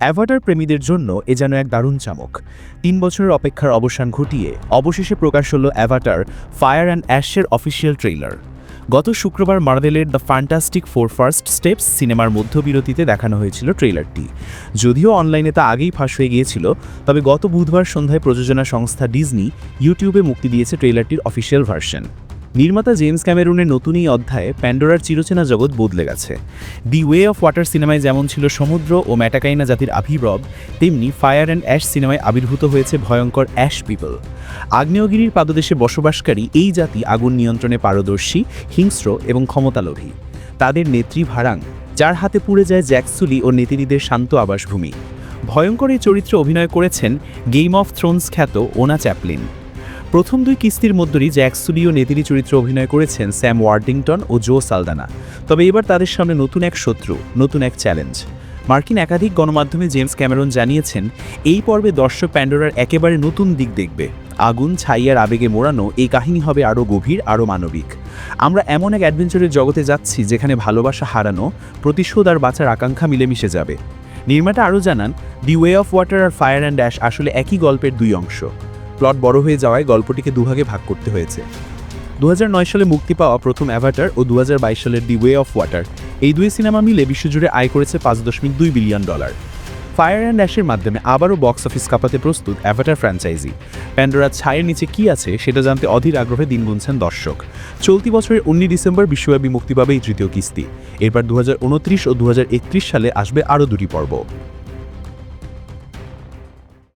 Avatar প্রেমীদের জন্য এ যেন এক দারুণ চামক। তিন বছরের অপেক্ষার অবসান ঘটিয়ে অবশেষে প্রকাশ হল অ্যাভাটার ফায়ার অ্যান্ড অ্যাশের অফিসিয়াল ট্রেইলার। গত শুক্রবার মার্ভেলের the fantastic four first steps সিনেমার মধ্যবিরতিতে দেখানো হয়েছিল ট্রেইলারটি। যদিও অনলাইনে তা আগেই ফাঁস হয়ে গিয়েছিল, তবে গত বুধবার সন্ধ্যায় প্রযোজনা সংস্থা ডিজনি ইউটিউবে মুক্তি দিয়েছে ট্রেইলারটির অফিসিয়াল ভার্সন। নির্মাতা জেমস ক্যামেরুনের নতুন এই অধ্যায়ে প্যান্ডোরার চিরচেনা জগৎ বদলে গেছে। দি ওয়ে অফ ওয়াটার সিনেমায় যেমন ছিল সমুদ্র ও ম্যাটাকাইনা জাতির আবির্ভাব, তেমনি ফায়ার অ্যান্ড অ্যাশ সিনেমায় আবির্ভূত হয়েছে ভয়ঙ্কর অ্যাশ পিপল। আগ্নেয়গিরির পাদদেশে বসবাসকারী এই জাতি আগুন নিয়ন্ত্রণে পারদর্শী, হিংস্র এবং ক্ষমতালোভী। তাদের নেত্রী ভাড়াং যার হাতে পুড়ে যায় জ্যাকসুলি ও নেতিনীদের শান্ত আবাসভূমি। ভয়ঙ্কর এই চরিত্রে অভিনয় করেছেন গেম অফ থ্রোনস খ্যাত ওনা চ্যাপলিন। প্রথম দুই কিস্তির মধ্যেই জ্যাকসুলি ও নেতিরি চরিত্রে অভিনয় করেছেন স্যাম ওয়ার্ডিংটন ও জো সালদানা। তবে এবার তাদের সামনে নতুন এক শত্রু, নতুন এক চ্যালেঞ্জ। মার্কিন একাধিক গণমাধ্যমে জেমস ক্যামেরন জানিয়েছেন, এই পর্বে দর্শক প্যান্ডোরার একেবারে নতুন দিক দেখবে। আগুন ছাইয়ার আবেগে মোড়ানো এই কাহিনী হবে আরও গভীর, আরও মানবিক। আমরা এমন এক অ্যাডভেঞ্চারের জগতে যাচ্ছি যেখানে ভালোবাসা হারানো, প্রতিশোধ আর বাঁচার আকাঙ্ক্ষা মিলেমিশে যাবে। নির্মাতা আরও জানান, দি ওয়ে অফ ওয়াটার আর ফায়ার অ্যান্ড অ্যাশ আসলে একই গল্পের দুই অংশ। প্লট বড় হয়ে যাওয়ায় গল্পটিকে দুভাগে ভাগ করতে হয়েছে। দু হাজার নয় সালে মুক্তি পাওয়া প্রথম অ্যাভাটার ও দু হাজার বাইশ সালের দি ওয়ে অফ ওয়াটার। এই দুই সিনেমা মিলে বিশ্বজুড়ে আয় করেছে পাঁচ দশমিক দুই বিলিয়ন ডলার। ফায়ার অ্যান্ড অ্যাশের মাধ্যমে আবারও বক্স অফিস কাঁপাতে প্রস্তুত অ্যাভাটার ফ্র্যাঞ্চাইজি। প্যান্ডোরার ছায়ের নিচে কি আছে সেটা জানতে অধীর আগ্রহে দিন গুনছেন দর্শক। চলতি বছরের উনিশ ডিসেম্বর বিশ্বব্যাপী মুক্তি পাবে এই তৃতীয় কিস্তি। এরপর দু হাজার উনত্রিশ ও দু হাজার একত্রিশ সালে আসবে আরও দুটি পর্ব।